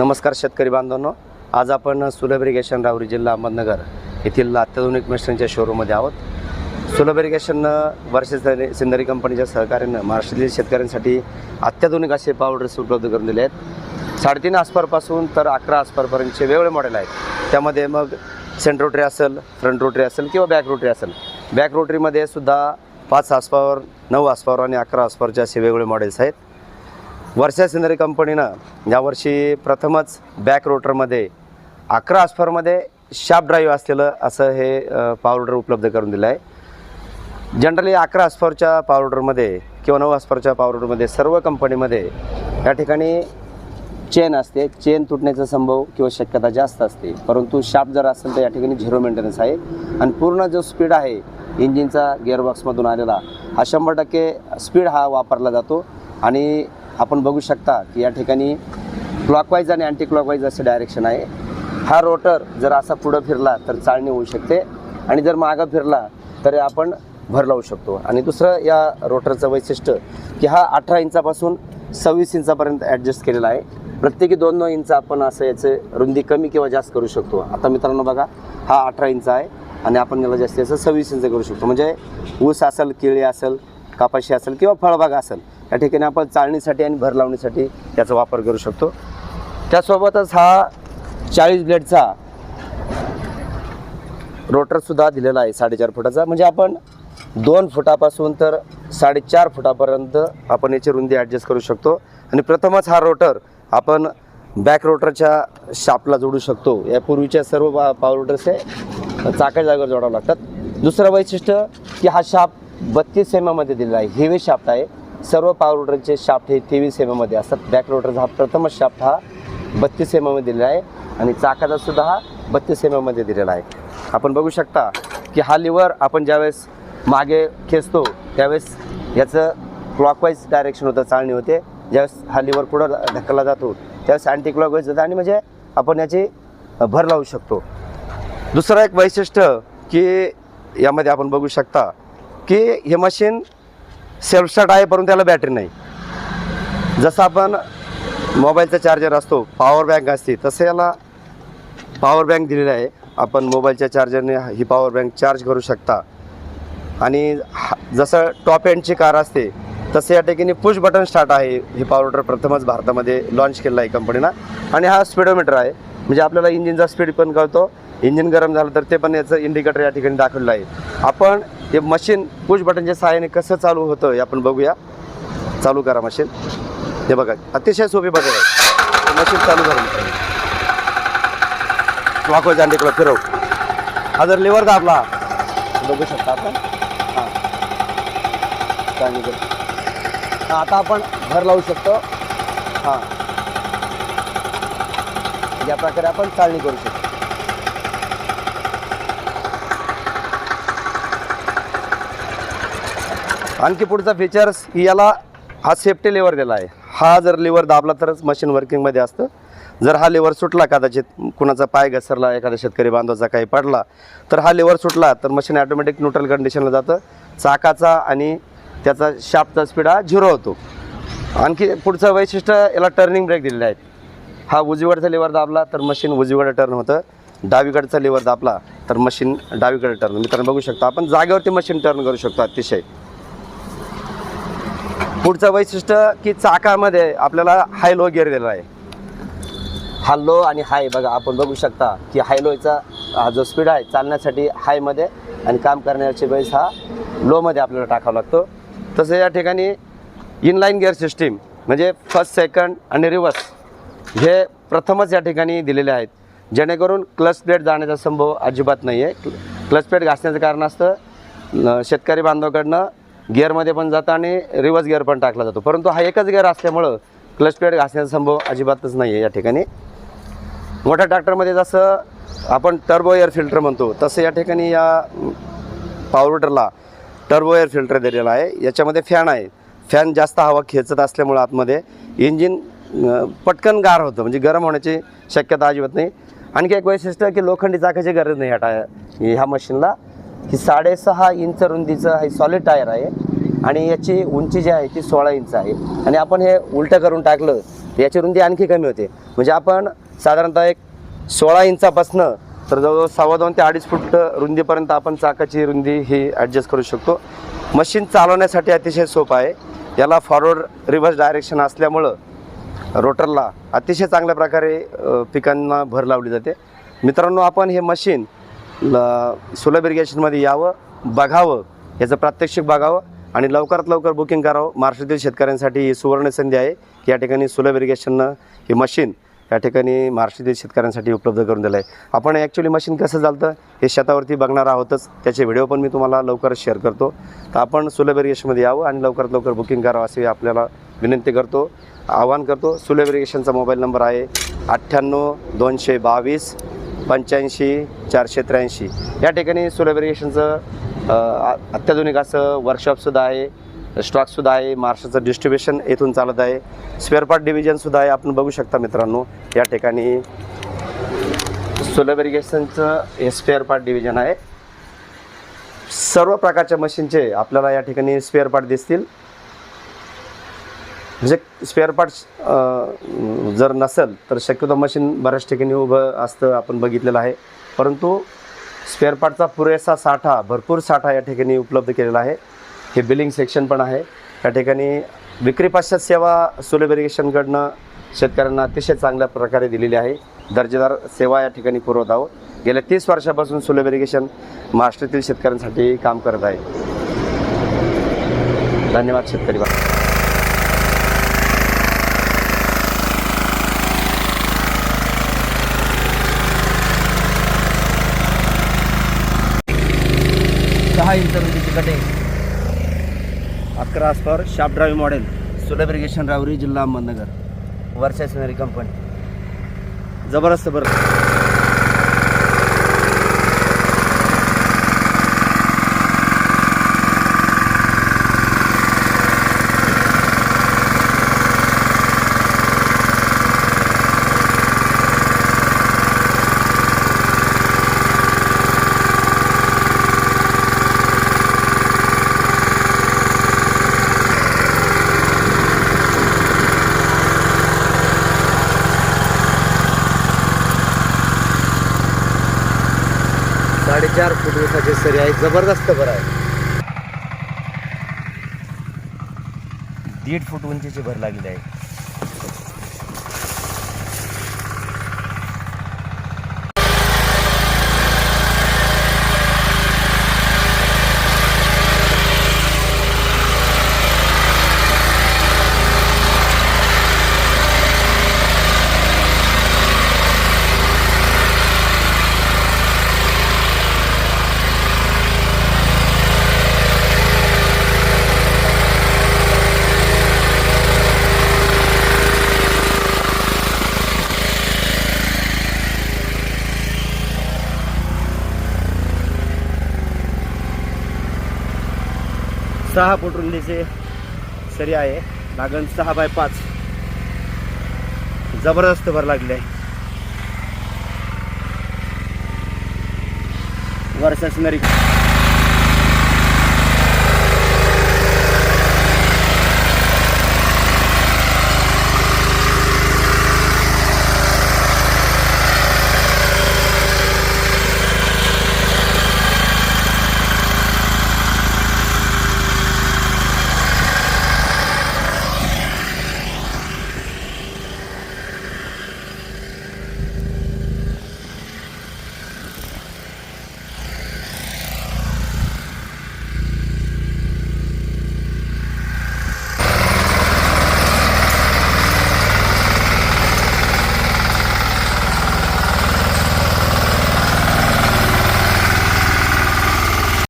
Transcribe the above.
नमस्कार शेतकरी बांधवांनो. आज आपण सुलभ इरिगेशन राहुरी जिल्हा अहमदनगर येथील अत्याधुनिक मिशनच्या शोरूममध्ये आहोत. सुलभ इरिगेशन वर्ष सिंदरी कंपनीच्या सहकार्यानं महाराष्ट्रातील शेतकऱ्यांसाठी अत्याधुनिक असे पावडर्स उपलब्ध करून दिले आहेत. साडेतीन आसपारपासून तर अकरा आसपारपर्यंतचे वेगवेगळे मॉडेल आहेत. त्यामध्ये मग सेंट रोटरी असेल फ्रंट रोटरी असेल किंवा बॅक रोटरी असेल. बॅक रोटरीमध्ये सुद्धा पाच आसपावर नऊ आसपावर आणि अकरा आसपावरचे असे वेगवेगळे मॉडेल्स आहेत. वर्षा सिनरी कंपनीनं यावर्षी प्रथमच बॅक रोटरमध्ये अकरा आसफरमध्ये शार्प ड्राईव्ह असलेलं असं हे पावडर उपलब्ध करून दिलं आहे जनरली अकरा आसफरच्या पावडरमध्ये किंवा नऊ आसफरच्या पावडरमध्ये सर्व कंपनीमध्ये या ठिकाणी चेन असते. चेन तुटण्याचा संभव किंवा शक्यता जास्त असते. परंतु शार्प जर असेल तर या ठिकाणी झिरो मेंटेनन्स आहे. आणि पूर्ण जो स्पीड आहे इंजिनचा गिअरबॉक्समधून आलेला हा शंभर टक्के स्पीड हा वापरला जातो. आणि आपण बघू शकता की या ठिकाणी क्लॉकवाईज आणि अँटी क्लॉकवाईज असे डायरेक्शन आहे. हा रोटर जर असा पुढं फिरला तर चालणी होऊ शकते आणि जर मागं फिरला तर आपण भर लावू शकतो. आणि दुसरं या रोटरचं वैशिष्ट्य की हा अठरा इंचापासून सव्वीस इंचापर्यंत ॲडजस्ट केलेला आहे. प्रत्येकी दोन दोन इंच आपण असं याचे रुंदी कमी किंवा जास्त करू शकतो. आता मित्रांनो बघा हा अठरा इंच आहे आणि आपण याला जास्तीत जास्त सव्वीस इंच करू शकतो. म्हणजे ऊस असेल केळी असेल कापाशी असेल किंवा फळबाग असेल या ठिकाणी आपण चाळणीसाठी आणि भर लावणीसाठी त्याचा वापर करू शकतो. त्यासोबतच हा चाळीस ब्लेडचा रोटरसुद्धा दिलेला आहे साडेचार फुटाचा. म्हणजे आपण दोन फुटापासून तर साडेचार फुटापर्यंत आपण याची रुंदी ॲडजस्ट करू शकतो. आणि प्रथमच हा रोटर आपण बॅक रोटरच्या शापला जोडू शकतो. यापूर्वीच्या सर्व पा पावर रोटर्स हे चाका जागेवर जोडावं लागतात. दुसरं वैशिष्ट्य की हा शाप बत्तीस एममध्ये दिलेला आहे. हेवी शाफ्ट आहे. सर्व पावर रोटरचे शाफ्ट हे तेवीस एममध्ये असतात. बॅक रोटरचा हा प्रथमच शाफ्ट हा बत्तीस एममध्ये दिलेला आहे. आणि चाकाचा सुद्धा हा बत्तीस एममध्ये दिलेला आहे. आपण बघू शकता की हा लिव्हर आपण ज्यावेळेस मागे खेचतो त्यावेळेस याचं क्लॉकवाईज डायरेक्शन होतं चालणी होते. ज्यावेळेस हा लिव्हर पुढं ढकलला जातो त्यावेळेस अँटी क्लॉकवाईज होतं आणि म्हणजे आपण याची भर लावू शकतो. दुसरं एक वैशिष्ट्य की यामध्ये आपण बघू शकता की हे मशीन सेल्फ स्टार्ट आहे परंतु त्याला बॅटरी नाही. जसं आपण मोबाईलचा चार्जर असतो पॉवर बँक असते तसं याला पॉवर बँक दिलेली आहे. आपण मोबाईलच्या चार्जरने ही पॉवर बँक चार्ज करू शकता. आणि हा- जसं टॉप एंडची कार असते तसं या ठिकाणी पुश बटन स्टार्ट आहे. हे पॉवर प्रथमच भारतामध्ये लॉन्च केलं आहे कंपनीनं आणि हा स्पीडोमीटर आहे. म्हणजे आपल्याला इंजिनचा स्पीड पण कळतो. इंजिन गरम झालं तर ते पण याचं इंडिकेटर या ठिकाणी दाखवलं आहे. आपण हे मशीन पुश बटनच्या सहाय्याने कसं चालू होतं हे आपण बघूया. चालू करा मशीन हे बघा अतिशय सोपी बघा आहे. मशीन चालू करा वाको जांडीकडं फिरव. हा जर लिव्हर दाबला बघू शकता आपण. हां. चालू हां आता आपण भर लावू शकतो. हां. या प्रकारे आपण चालणी करू शकतो. आणखी पुढचा फीचर्स याला हा सेफ्टी लेवर दिला आहे. हा जर लिव्हर दाबला तरच मशीन वर्किंगमध्ये असतं. जर हा लिव्हर सुटला कदाचित कुणाचा पाय घसरला एखादा शेतकरी बांधवाचा काही पडला तर हा लिव्हर सुटला तर मशीन ॲटोमॅटिक न्यूट्रल कंडिशनला जातं. चाकाचा आणि त्याचा शाफ्टचा स्पीड हा झिरो होतो. आणखी पुढचं वैशिष्ट्य याला टर्निंग ब्रेक दिलेले आहेत हा उजवीकडचा लिव्हर दाबला तर मशीन उजवीकडे टर्न होतं. डावीकडचा लिव्हर दाबला तर मशीन डावीकडे टर्न मित्रांनो बघू शकता आपण जागेवरती मशीन टर्न करू शकतो अतिशय. पुढचं वैशिष्ट्य की चाकामध्ये आपल्याला हाय लो गिअर दिलेला आहे. हा लो आणि हाय बघा आपण बघू शकता की हाय लोचा हा जो स्पीड आहे चालण्यासाठी हायमध्ये आणि काम करण्याची वेळेस हा लोमध्ये आपल्याला टाकावा लागतो. तसं या ठिकाणी इनलाईन गिअर सिस्टीम म्हणजे फर्स्ट सेकंड आणि रिवर्स हे प्रथमच या ठिकाणी दिलेले आहेत. जेणेकरून क्लच प्लेट जाण्याचा संभव अजिबात नाही आहे क्लच प्लेट घासण्याचं कारण असतं शेतकरी बांधवाकडनं गिअरमध्ये पण जातं आणि रिवर्स गिअर पण टाकला जातो. परंतु हा एकच गिअर असल्यामुळं क्लच प्लेट घासण्याचा संभव अजिबातच नाही आहे या ठिकाणी. मोठ्या ट्रॅक्टरमध्ये जसं आपण टर्बो एअर फिल्टर म्हणतो तसं या ठिकाणी या पॉवरवटरला टर्बो एअर फिल्टर दिलेला आहे. याच्यामध्ये फॅन आहे. फॅन जास्त हवा खेचत असल्यामुळं आतमध्ये इंजिन पटकन गार होतं. म्हणजे गरम होण्याची शक्यता अजिबात नाही. आणखी एक वैशिष्ट्य की लोखंडी चाकाची गरज नाही ह्या टायर ह्या मशीनला ही साडेसहा इंच रुंदीचं हे सॉलिड टायर आहे. आणि याची उंची जी आहे ती सोळा इंच आहे. आणि आपण हे उलटं करून टाकलं तर याची रुंदी आणखी कमी होते. म्हणजे आपण साधारणतः एक सोळा इंचापासनं तर जवळजवळ सव्वा दोन ते अडीच फूट रुंदीपर्यंत आपण चाकाची रुंदी ही ॲडजस्ट करू शकतो. मशीन चालवण्यासाठी अतिशय सोपं आहे. याला फॉरवर्ड रिव्हर्स डायरेक्शन असल्यामुळं रोटरला अतिशय चांगल्या प्रकारे पिकांना भर लावली जाते. मित्रांनो आपण हे मशीन ल सुलभ इरिगेशनमध्ये यावं बघावं याचं प्रात्यक्षिक बघावं आणि लवकरात लवकर बुकिंग करावं. महाराष्ट्रातील शेतकऱ्यांसाठी ही सुवर्ण संधी आहे की या ठिकाणी सुलभ इरिगेशननं हे मशीन या ठिकाणी महाराष्ट्रातील शेतकऱ्यांसाठी उपलब्ध करून दिलं आहे आपण ॲक्च्युली मशीन कसं चालतं हे शेतावरती बघणार आहोतच. त्याचे व्हिडिओ पण मी तुम्हाला लवकरच शेअर करतो. तर आपण सुलभ इरिगेशनमध्ये यावं आणि लवकरात लवकर बुकिंग करावं असे आपल्याला विनंती करतो आवाहन करतो सुलभ इरिगेशनचा मोबाईल नंबर आहे अठ्ठ्याण्णव दोनशे बावीस पंच्याऐंशी चारशे त्र्याऐंशी. या ठिकाणी सुलभ इरिगेशनचं अत्याधुनिक असं वर्कशॉपसुद्धा आहे स्टॉकसुद्धा आहे महाराष्ट्राचं डिस्ट्रीब्युशन येथून चालत आहे स्पेअर पार्ट डिव्हिजनसुद्धा आहे आपण बघू शकता मित्रांनो या ठिकाणी सुलभ इरिगेशनचं हे स्पेअर पार्ट डिव्हिजन आहे. सर्व प्रकारच्या मशीनचे आपल्याला या ठिकाणी स्पेअर पार्ट दिसतील. म्हणजे स्पेअर पार्ट्स जर नसेल तर शक्यतो मशीन बऱ्याच ठिकाणी उभं असतं आपण बघितलेलं आहे. परंतु स्पेअर पार्टचा पुरेसा साठा भरपूर साठा या ठिकाणी उपलब्ध केलेला आहे. हे बिलिंग सेक्शन पण आहे. या ठिकाणी विक्री पाश्चात सेवा सुलभ इरिगेशनकडनं शेतकऱ्यांना अतिशय चांगल्या प्रकारे दिलेली आहे. दर्जेदार सेवा या ठिकाणी पुरवत आहोत. गेल्या तीस वर्षापासून सुलभ इरिगेशन महाराष्ट्रातील शेतकऱ्यांसाठी काम करत आहे. धन्यवाद शेतकरी बाबा सहा इंच रुंदीची कटिंग अकरा आसपावर शाप ड्राईव्ह मॉडेल सुलभ इरिगेशन रावरी जिल्हा अहमदनगर वर्षा सिनरी कंपनी जबरदस्त बरं. चार फूट उंचाची सरी आहे जबरदस्त भर आहे. दीड फूट उंचीची भर लागली आहे. सहा फूट रुंदीचे सरी आहे. लागण सहा बाय पाच. जबरदस्त भर लागले आहे. वर्षा